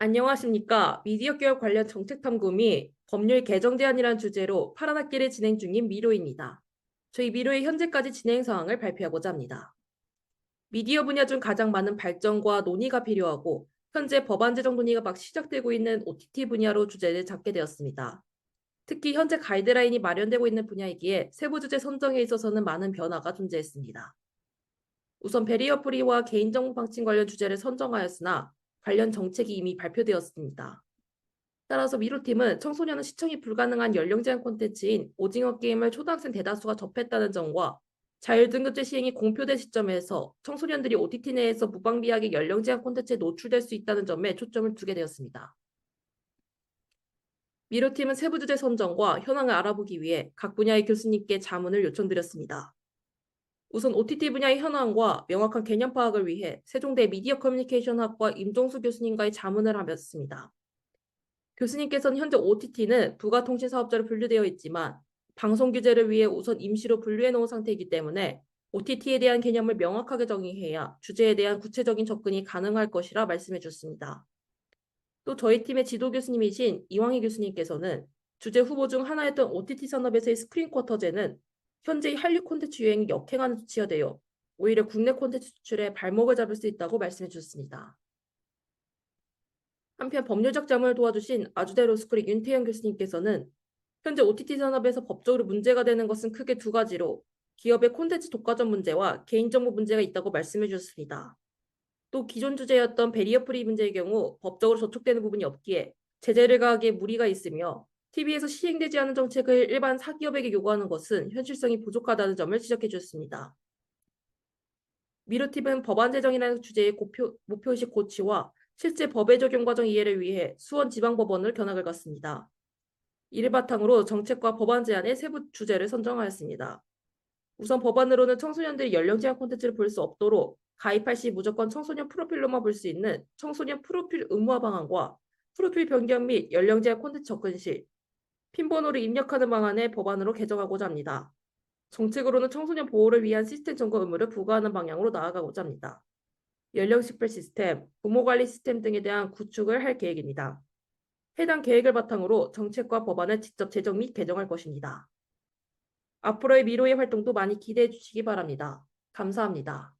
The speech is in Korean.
안녕하십니까. 미디어 교육 관련 정책 탐구 및 법률 개정 제안이라는 주제로 파란 학기를 진행 중인 미로입니다. 저희 미로의 현재까지 진행 사항을 발표하고자 합니다. 미디어 분야 중 가장 많은 발전과 논의가 필요하고 현재 법안 제정 논의가 막 시작되고 있는 OTT 분야로 주제를 잡게 되었습니다. 특히 현재 가이드라인이 마련되고 있는 분야이기에 세부 주제 선정에 있어서는 많은 변화가 존재했습니다. 우선 베리어 프리와 개인정보 방침 관련 주제를 선정하였으나 관련 정책이 이미 발표되었습니다. 따라서 미로팀은 청소년은 시청이 불가능한 연령 제한 콘텐츠인 오징어 게임을 초등학생 대다수가 접했다는 점과 자율등급제 시행이 공표된 시점에서 청소년들이 OTT 내에서 무방비하게 연령 제한 콘텐츠에 노출될 수 있다는 점에 초점을 두게 되었습니다. 미로팀은 세부 주제 선정과 현황을 알아보기 위해 각 분야의 교수님께 자문을 요청드렸습니다. 우선 OTT 분야의 현황과 명확한 개념 파악을 위해 세종대 미디어 커뮤니케이션 학과 임종수 교수님과의 자문을 하였습니다. 교수님께서는 현재 OTT는 부가통신 사업자로 분류되어 있지만 방송 규제를 위해 우선 임시로 분류해 놓은 상태이기 때문에 OTT에 대한 개념을 명확하게 정의해야 주제에 대한 구체적인 접근이 가능할 것이라 말씀해 주셨습니다. 또 저희 팀의 지도 교수님이신 이왕희 교수님께서는 주제 후보 중 하나였던 OTT 산업에서의 스크린 쿼터제는 현재의 한류 콘텐츠 유행이 역행하는 조치가 되어 오히려 국내 콘텐츠 수출에 발목을 잡을 수 있다고 말씀해 주셨습니다. 한편 법률적 자문을 도와주신 아주대 로스쿨의 윤태영 교수님께서는 현재 OTT 산업에서 법적으로 문제가 되는 것은 크게 두 가지로 기업의 콘텐츠 독과점 문제와 개인정보 문제가 있다고 말씀해 주셨습니다. 또 기존 주제였던 베리어 프리 문제의 경우 법적으로 저촉되는 부분이 없기에 제재를 가하기에 무리가 있으며 TV에서 시행되지 않은 정책을 일반 사기업에게 요구하는 것은 현실성이 부족하다는 점을 지적해 주셨습니다. 미르팁은 법안 제정이라는 주제의 고표, 목표의식 고치와 실제 법의 적용 과정 이해를 위해 수원 지방법원을 견학을 갔습니다. 이를 바탕으로 정책과 법안 제안의 세부 주제를 선정하였습니다. 우선 법안으로는 청소년들이 연령 제한 콘텐츠를 볼 수 없도록 가입할 시 무조건 청소년 프로필로만 볼 수 있는 청소년 프로필 의무화 방안과 프로필 변경 및 연령 제한 콘텐츠 접근 시 핀번호를 입력하는 방안의 법안으로 개정하고자 합니다. 정책으로는 청소년 보호를 위한 시스템 점검 의무를 부과하는 방향으로 나아가고자 합니다. 연령 식별 시스템, 부모 관리 시스템 등에 대한 구축을 할 계획입니다. 해당 계획을 바탕으로 정책과 법안을 직접 제정 및 개정할 것입니다. 앞으로의 미로의 활동도 많이 기대해 주시기 바랍니다. 감사합니다.